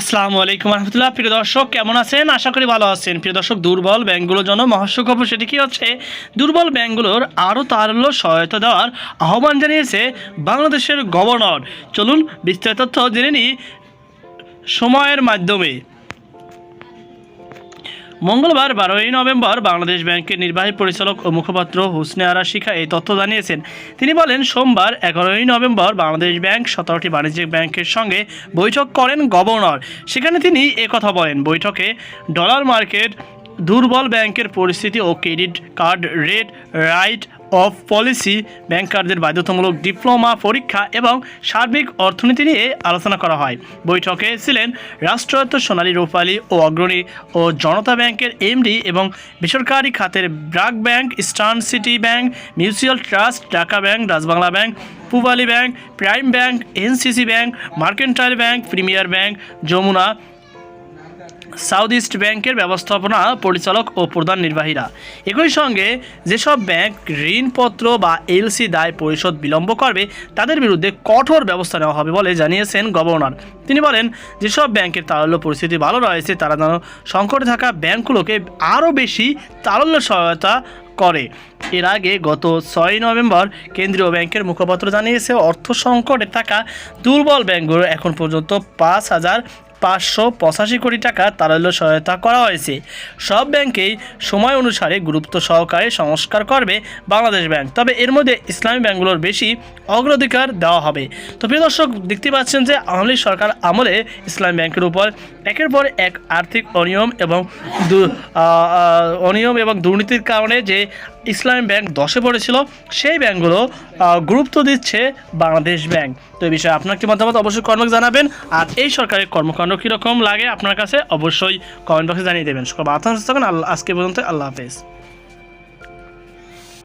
আসসালামু আলাইকুম রহমতুল্লাহ। প্রিয় দর্শক, কেমন আছেন? আশা করি ভালো আছেন। প্রিয় দর্শক, দুর্বল ব্যাংকগুলোর জন্য মহাস্য খবর সেটি কী হচ্ছে, দুর্বল ব্যাংকগুলোর আরও তারল্য সহায়তা দেওয়ার আহ্বান জানিয়েছে বাংলাদেশের গভর্নর। চলুন বিস্তারিত তথ্য জেনে নিই সময়ের মাধ্যমে। মঙ্গলবার, বারোই নভেম্বর, বাংলাদেশ ব্যাংকের নির্বাহী পরিচালক ও মুখপাত্র হুসনে আরা শিখা এই তথ্য জানিয়েছেন। তিনি বলেন, সোমবার, এগারোই নভেম্বর, বাংলাদেশ ব্যাংক সতেরোটি বাণিজ্যিক ব্যাংকের সঙ্গে বৈঠক করেন গভর্নর। সেখানে তিনি একথা বলেন, বৈঠকে ডলার মার্কেট দুর্বল ব্যাংকের পরিস্থিতি ও credit card rate, write off policy ব্যাংকারদের বাধ্যতামূলক ডিপ্লোমা পরীক্ষা এবং সার্বিক অর্থনীতি নিয়ে আলোচনা করা হয়। বৈঠকে ছিলেন রাষ্ট্রায়ত্ত সোনালী রূপালী ও অগ্রণী ও জনতা ব্যাংকের এমডি এবং বেসরকারি খাতের BRAC bank eastern city bank, mutual trust, Dhaka bank, Rajbangla bank, Pubali bank, prime bank, NCC bank, mercantile bank, premier bank, Jamuna south east ব্যাংকের ব্যবস্থাপনা পরিচালক ও প্রধান নির্বাহীরা। একই সঙ্গে যেসব ব্যাংক ঋণপত্র বা এলসি দায় পরিশোধ বিলম্ব করবে, তাদের বিরুদ্ধে কঠোর ব্যবস্থা নেওয়া হবে বলে জানিয়েছেন গভর্নর। তিনি বলেন, যেসব ব্যাংকের তারল্য পরিস্থিতি ভালো রয়েছে, তারা যেন সংকটে থাকা ব্যাংকগুলোকে আরও বেশি তারল্য সহায়তা করে। এর আগে গত ছয় নভেম্বর কেন্দ্রীয় ব্যাংকের মুখপাত্র জানিয়েছে, অর্থ সংকটে থাকা দুর্বল ব্যাংকগুলো এখন পর্যন্ত পাঁচ হাজার পাঁচশো পঁচাশি কোটি টাকা তারল্য সহায়তা করা হয়েছে। সব ব্যাংকেই সময় অনুসারে গুরুত্ব সহকারে সংস্কার করবে বাংলাদেশ ব্যাংক। তবে এর মধ্যে ইসলামী ব্যাংকগুলোর বেশি অগ্রাধিকার দেওয়া হবে। তো প্রিয় দর্শক, দেখতে পাচ্ছেন যে আওয়ামী সরকার আমলে ইসলামী ব্যাংকের উপর একের পর এক আর্থিক অনিয়ম এবং অনিয়ম এবং দুর্নীতির কারণে যে ইসলামী ব্যাংক দশে পড়েছিল, সেই ব্যাংকগুলো গুরুত্ব দিচ্ছে বাংলাদেশ ব্যাংক। তো এই বিষয়ে আপনার কি মতামত অবশ্যই কর্মক জানাবেন। আর এই সরকারের কর্মকাণ্ড কীরকম লাগে আপনার কাছে অবশ্যই কমেন্ট বক্সে জানিয়ে দেবেন। সকাল আল্লাহ আজকে পর্যন্ত আল্লাহ হাফেজ।